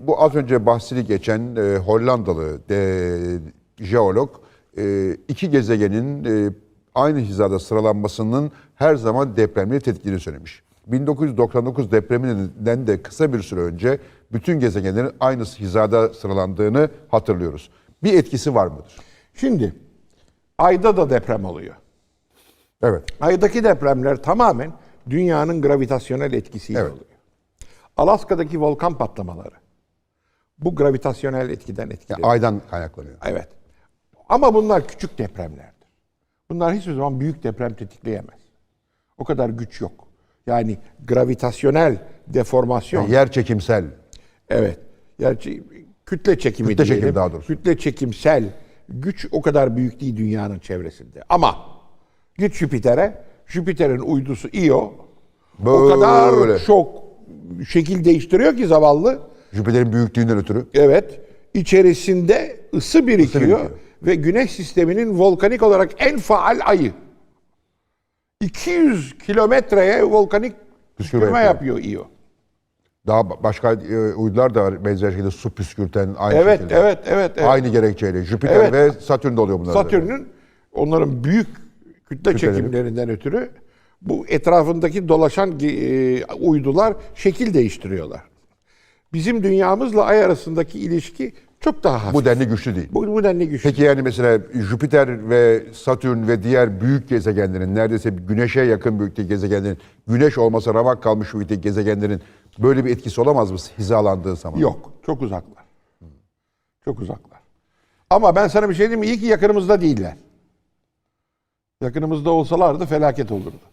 Bu az önce bahsini geçen e, Hollandalı de, jeolog e, iki gezegenin e, aynı hizada sıralanmasının her zaman depremleri tetikini söylemiş. 1999 depreminden de kısa bir süre önce bütün gezegenlerin aynı hizada sıralandığını hatırlıyoruz. Bir etkisi var mıdır? Şimdi ayda da deprem oluyor. Evet. Aydaki depremler tamamen dünyanın gravitasyonel etkisiyle Evet. oluyor. Alaska'daki volkan patlamaları bu gravitasyonel etkiden etkileniyor. Aydan kaynaklanıyor. Evet. Ama bunlar küçük depremlerdir. Bunlar hiçbir zaman büyük deprem tetikleyemez. O kadar güç yok. Yani gravitasyonel deformasyon. Yer çekimsel. Evet. Gerçi kütle çekimi Kütle diyelim. daha doğrusu. Kütle çekimsel güç o kadar büyük değil dünyanın çevresinde. Ama git Jüpiter'e. Jüpiter'in uydusu Io o Böyle. kadar çok şekil değiştiriyor ki zavallı. Jüpiter'in büyüklüğünden ötürü. Evet. içerisinde ısı birikiyor, birikiyor. ve Güneş sisteminin volkanik olarak en faal ayı. 200 kilometreye volkanik Püskürme yapıyor. yapıyor Io. Daha ba- başka e, uydular da var benzer şekilde su püskürten aynı Evet, şekilde. evet, evet, evet. Aynı gerekçeyle. Jüpiter Evet. ve Satürn'de oluyor bunlar. Satürn'ün onların büyük kütle Kütleleri. çekimlerinden ötürü bu etrafındaki dolaşan e, uydular şekil değiştiriyorlar. Bizim dünyamızla ay arasındaki ilişki çok daha hafif. Bu denli güçlü değil. Bu, bu denli güçlü. Peki yani mesela Jüpiter ve Satürn ve diğer büyük gezegenlerin neredeyse Güneş'e yakın büyüklükte gezegenlerin Güneş olmasa ramak kalmış büyüklükte gezegenlerin böyle bir etkisi olamaz mı hizalandığı zaman? Yok. Çok uzaklar. Çok uzaklar. Ama ben sana bir şey diyeyim mi? İyi ki yakınımızda değiller. Yakınımızda olsalardı felaket olurdu.